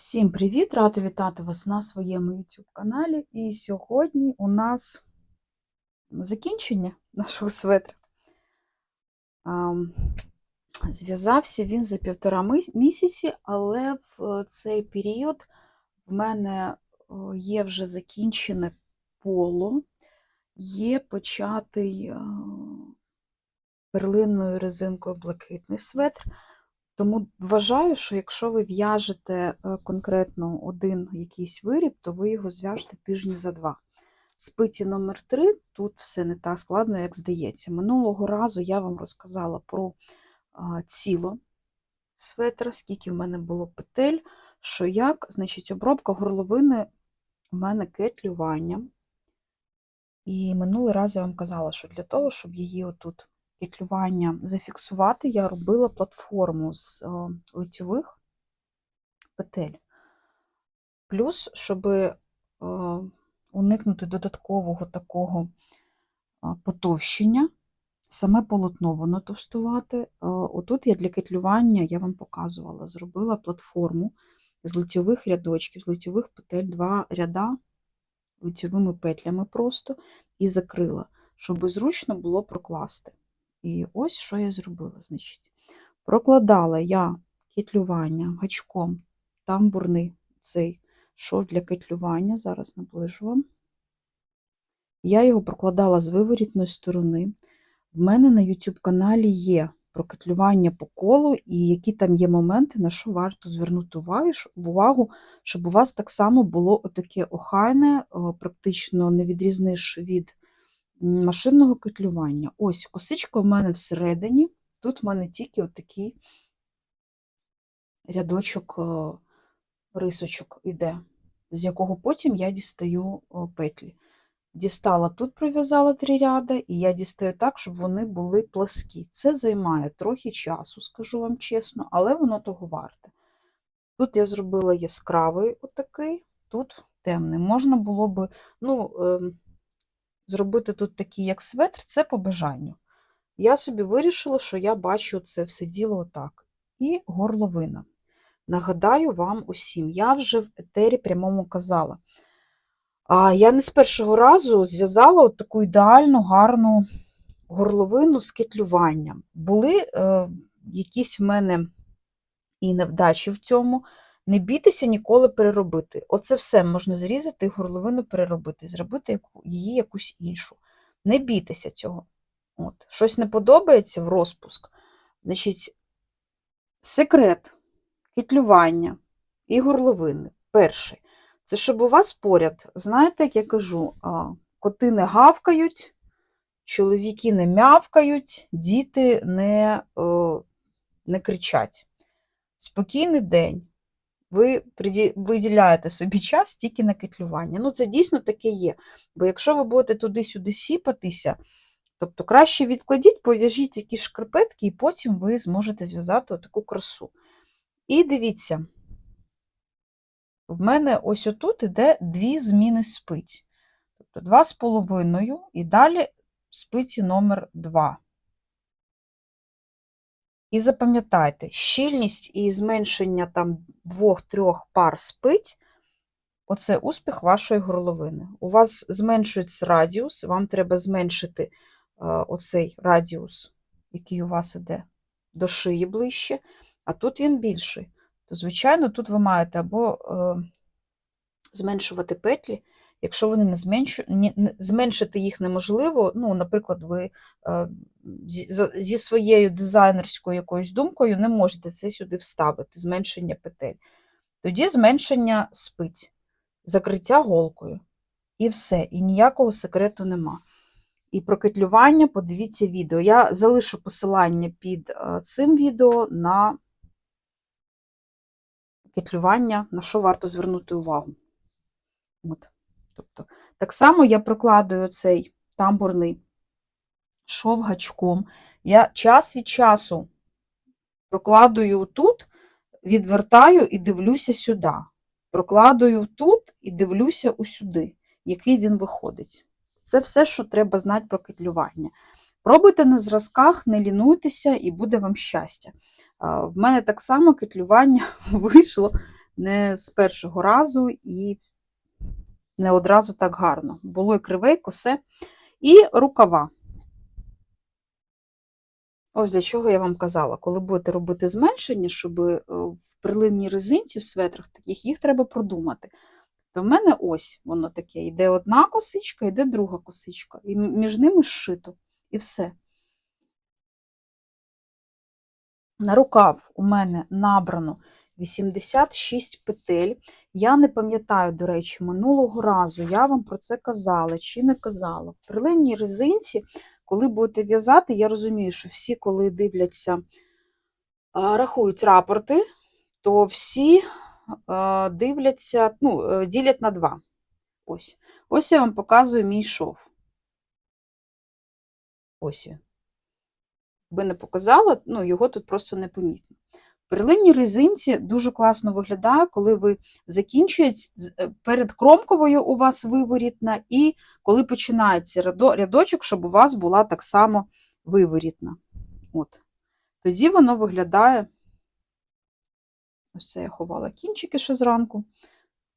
Всім привіт! Рада вітати вас на своєму YouTube каналі. І сьогодні у нас закінчення нашого светра. Зв'язався він за півтора місяці, але в цей період в мене є вже закінчене поло, є початий а, перлинною резинкою блакитний светр. Тому вважаю, що якщо ви в'яжете е, конкретно один якийсь виріб, то ви його зв'яжете тижні за два. Спиці номер 3 тут все не так складно, як здається. Минулого разу я вам розказала про ціло светра, скільки в мене було петель, що як, значить, обробка горловини у мене кетлювання. І минулий раз я вам казала, що для того, щоб її отут кетлювання зафіксувати, я робила платформу з е, лицьових петель. Плюс, щоб е, уникнути додаткового такого потовщення, саме полотно воно товстувати. Е, Отут я для кетлювання, я вам показувала, зробила платформу з лицьових рядочків, з лицьових петель, два ряда лицьовими петлями просто і закрила, щоб зручно було прокласти. І ось що я зробила. Значить, Прокладала я кетлювання гачком тамбурний цей шов для кетлювання, зараз наближу вам. Я його прокладала з виворітної сторони. В мене на YouTube каналі є про кетлювання по колу, і які там є моменти, на що варто звернути увагу, щоб у вас так само було отаке охайне, практично не відрізниш від машинного кетлювання. Ось косичка в мене всередині. Тут в мене тільки отакий рядочок рисочок іде, з якого потім я дістаю петлі. Дістала тут, пров'язала три ряди, і я дістаю так, щоб вони були пласкі. Це займає трохи часу, скажу вам чесно, але воно того варте. Тут я зробила яскравий отакий, тут темний. Можна було би ну, ем, зробити тут такий, як светр, це по бажанню. Я собі вирішила, що я бачу це все діло отак. І горловина. Нагадаю вам усім, я вже в етері прямому казала. А я не з першого разу зв'язала от таку ідеальну, гарну горловину з кетлюванням. Були е, якісь в мене і невдачі в цьому. Не бійтеся ніколи переробити. Оце все можна зрізати і горловину переробити, зробити її якусь іншу. Не бійтеся цього. От. Щось не подобається в розпуск. Значить, секрет кетлювання і горловини. Перший. Це щоб у вас поряд, знаєте, як я кажу, коти не гавкають, чоловіки не мявкають, діти не, не кричать. Спокійний день. Ви виділяєте собі час тільки на кетлювання. Ну, це дійсно таке є. Бо якщо ви будете туди-сюди сіпатися, тобто краще відкладіть, пов'яжіть якісь шкарпетки, і потім ви зможете зв'язати таку красу. І дивіться, в мене ось отут іде дві зміни спиць. Тобто два з половиною і далі спиці номер 2. І запам'ятайте, щільність і зменшення там двох-трьох пар спиць оце успіх вашої горловини. У вас зменшується радіус, вам треба зменшити е, оцей радіус, який у вас іде до шиї ближче, а тут він більший. То, звичайно, тут ви маєте або е, зменшувати петлі, якщо вони не зменшу, ні- не- зменшити їх неможливо. Ну, наприклад, ви е, зі, зі своєю дизайнерською якоюсь думкою не можете це сюди вставити, зменшення петель. Тоді зменшення спиць, закриття голкою. І все, і ніякого секрету нема. І про кетлювання подивіться відео. Я залишу посилання під е, цим відео на кетлювання, на що варто звернути увагу. От. Тобто, так само я прокладую цей тамбурний шов гачком. Я час від часу прокладую тут, відвертаю і дивлюся сюди. Прокладую тут і дивлюся усюди, який він виходить. Це все, що треба знати про кетлювання. Пробуйте на зразках, не лінуйтеся, і буде вам щастя. В мене так само кетлювання вийшло не з першого разу і не одразу так гарно. Було і криве, і косе. І рукава. Ось для чого я вам казала, коли будете робити зменшення, щоб е, в прилинній резинці в светрах таких їх треба продумати. То в мене ось воно таке: йде одна косичка, йде друга косичка. І між ними зшито. І все. На рукав у мене набрано 86 петель. Я не пам'ятаю, до речі, минулого разу я вам про це казала чи не казала. В прилинній резинці, коли будете в'язати, я розумію, що всі, коли дивляться, рахують рапорти, то всі дивляться, ну, е, ділять на два. Ось. Ось я вам показую мій шов. Ось. Би не показала, ну, його тут просто непомітно. В перлинній резинці дуже класно виглядає, коли ви закінчуєте перед кромковою у вас виворітна, і коли починається рядочок, щоб у вас була так само виворітна. От. Тоді воно виглядає. Ось це я ховала кінчики ще зранку.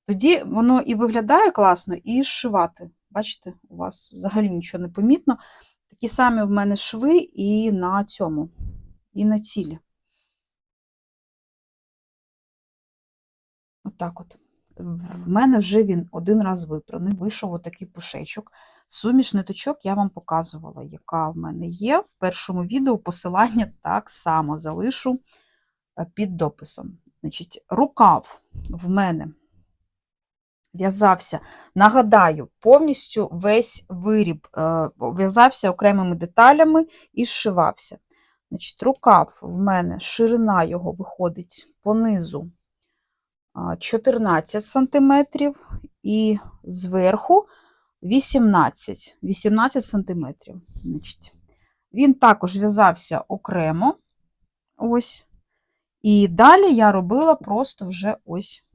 Тоді воно і виглядає класно, і зшивати. Бачите, у вас взагалі нічого не помітно. Такі самі в мене шви і на цьому, і на цілі. Отак от. В мене вже він один раз випраний, вийшов отакий пушечок. Суміш ниточок я вам показувала, яка в мене є. В першому відео посилання так само залишу е, під дописом. Значить, рукав в мене в'язався, нагадаю, повністю весь виріб е, в'язався окремими деталями і зшивався. Значить, рукав в мене, ширина його виходить понизу 14 см і зверху 18 18 см. Значить, він також в'язався окремо. Ось. І далі я робила просто вже ось.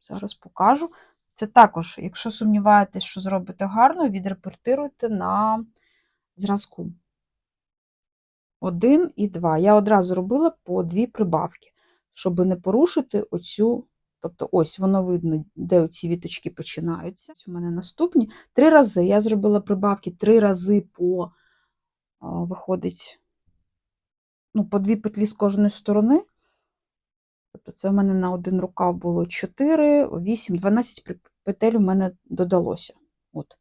Зараз покажу. Це також, якщо сумніваєтесь, що зробите гарно, відрепортируйте на зразку. Один і два. Я одразу робила по дві прибавки, щоб не порушити оцю. Тобто, ось воно видно, де оці віточки починаються. У мене наступні. Три рази. Я зробила прибавки три рази по, виходить, ну, по дві петлі з кожної сторони. Тобто це в мене на один рукав було 4, 8, 12 петель у мене додалося. От.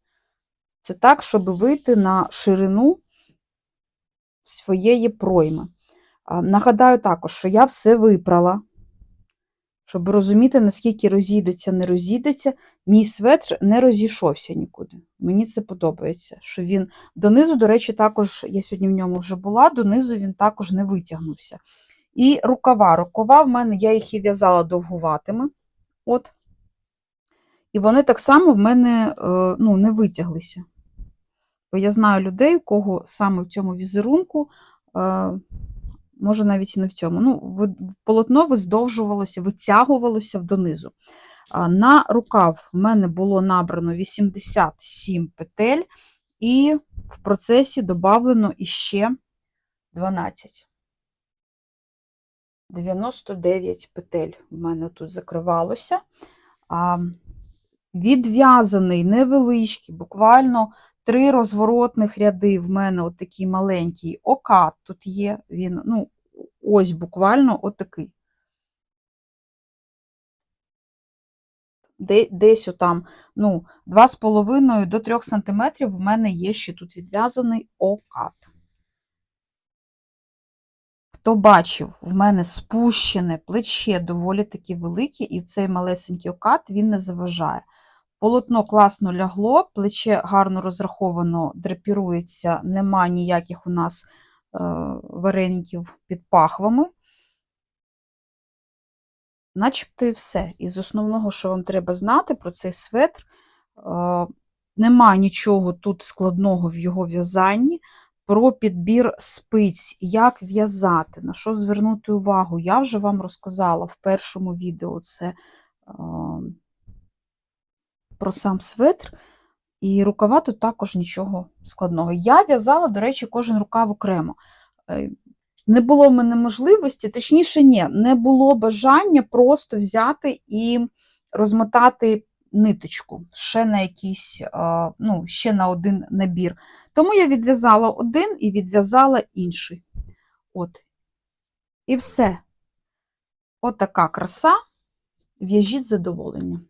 Це так, щоб вийти на ширину своєї пройми. Нагадаю також, що я все випрала, щоб розуміти, наскільки розійдеться, не розійдеться. Мій светр не розійшовся нікуди. Мені це подобається. Що він донизу, до речі, також, я сьогодні в ньому вже була, донизу він також не витягнувся. І рукава. Рукава в мене, я їх і в'язала довгуватими. От. І вони так само в мене е, ну, не витяглися. Бо я знаю людей, у кого саме в цьому візерунку, е, може навіть і не в цьому. Ну, полотно виздовжувалося, витягувалося донизу. На рукав в мене було набрано 87 петель, і в процесі додавлено іще 12. 99 петель в мене тут закривалося. А, відв'язаний невеличкий, буквально три розворотних ряди в мене отакий маленький окат тут є. Він, ну, ось буквально отакий. Десь отам, ну, 2,5 до 3 см в мене є ще тут відв'язаний окат. Хто бачив, в мене спущене плече доволі таки велике, і цей малесенький окат він не заважає. Полотно класно лягло, плече гарно розраховано, драпірується, нема ніяких у нас вареників під пахвами. Начебто і все. Із основного, що вам треба знати про цей светр, е, нема нічого тут складного в його в'язанні. Про підбір спиць, як в'язати, на що звернути увагу, я вже вам розказала в першому відео це е, про сам светр. І рукава тут також нічого складного. Я в'язала, до речі, кожен рукав окремо. Е, не було в мене можливості, точніше, ні, не було бажання просто взяти і розмотати ниточку ще на якийсь, ну, ще на один набір. Тому я відв'язала один і відв'язала інший. От. І все. От краса. В'яжіть з задоволенням.